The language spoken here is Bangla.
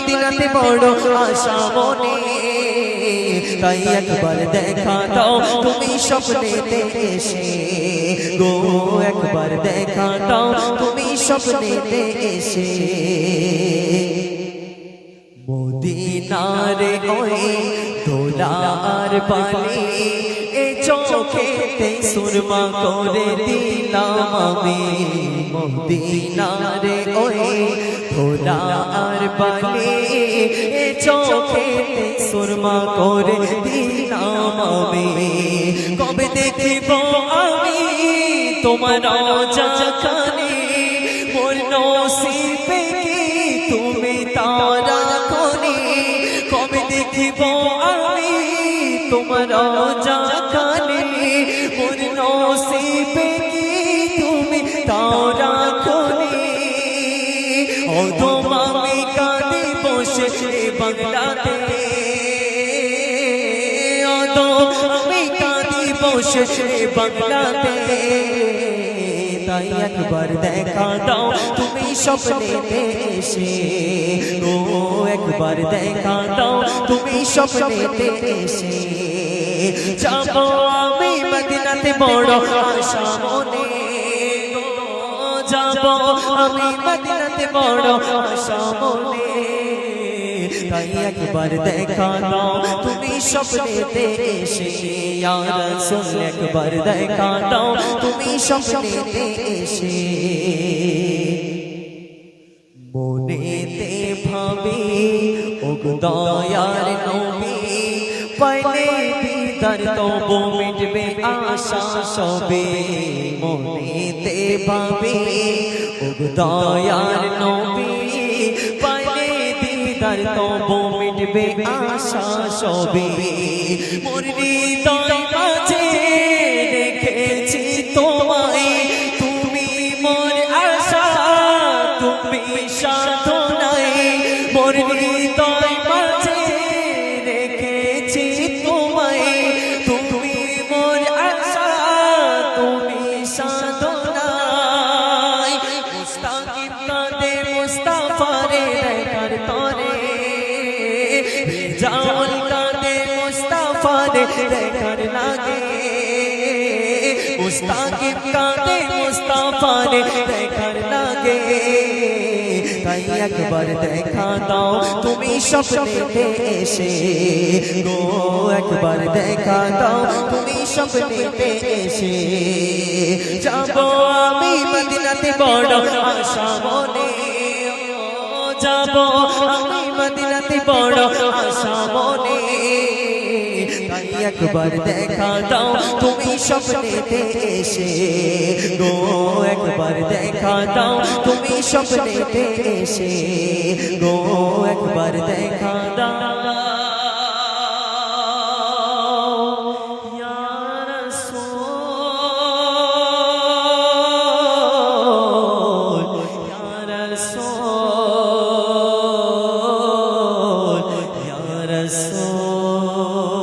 মদিনাতে বড় আশা মনে। তাই একবার দেখা দাও, তুমি স্বপ্নেতে এসে। গো, একবার দেখা দাও, তুমি স্বপ্নেতে এসে। মদিনারে ওই দোলার এ চোখেতে সুরমা করে দিলাম আমি। মদিনারে ওই দোলার এ চোখেতে সুরমা করে দিলাম কবে দেখিব আমি তোমার জাখানে মোর নসিবে কি তুমি তারা কোনি কবে দেখিব আমি তোমার জাখানে মোর নসিবে কি তুমি তারা কোনি ও বাংলাতে আমি কাঁদি বসে বাংলাতে তাই একবার দেখা দাও, তুমি স্বপ্নেতে এসে ও, একবার দেখা দাও, তুমি স্বপ্নেতে এসে যাব আমি মদিনাতে বড় আশা মনে। যাব আমি মদিনাতে বড় আশা মনে। একবার দেখা দাও তুমি স্বপ্নেতে এসে ইয়া রাসূল একবার দেখা দাও তুমি স্বপ্নেতে এসে মনেতে ভাবি ও দয়ার নবী, পাইলে দিদার তবু মিটবে আশা সবে। মনেতে ভাবি ও দয়ার নবী দিদার তবু মিটবে আশা সবে। মোর হৃদয় মাঝে রেখেছি তোমায়। তুমি মোর আশা, তুমি সাধনায় জাউল কাঁদে মুস্তাফারে দেখার লাগে মুস্তাকিম কাঁদে মুস্তাফারে দেখার লাগে তাই একবার দেখা দাও তুমি স্বপ্নেতে এসে গো একবার দেখা দাও তুমি স্বপ্নেতে এসে যাব আমি মদিনাতে বড় আশা মনে যাব আমি মদিনাতে বড় আশা তাই একবার দেখা দাও, তুমি স্বপ্নেতে এসে। গো, একবার দেখা দাও, তুমি স্বপ্নেতে এসে। গো, একবার দেখা দাও। Oh.